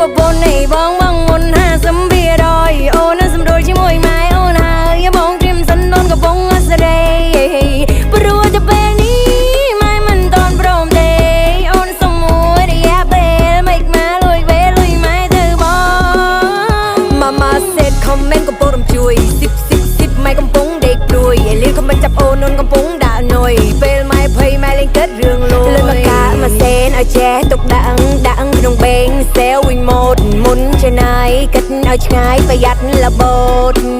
រំលួប្រពន្ធនៃបងបងមុនហាសំភារយអូននឹងសម្រួលជាមួយម៉ែអូនហើយបងត្រៀមសិនដូនកំពុងអសរេព្រោះតែពេលនេះម៉ែមិនតន់ព្រមទេអូនសុំមួយរយៈពេលមិនមកលួយពេលលុយម៉ែទៅបង Mama said comment កំពុងរំជួយស៊ីបស៊ីបស៊ីបម៉ែកំពុងដេកព្រួយឯលៀនក៏មិនចាប់អូននួនកំពុងដាក់នុយពេលម៉ែភ័យម៉ែលេងគិតរឿងលួយលើមកកាមកសេនឲ្យចេះទុកដាក់ដាក់ក្នុងបេងសេវវិញម៉ូតមុនចេណៃ គិតឲ្យឆ្ងាយប្រយ័ត្នលបោតអើអើយបងអើយ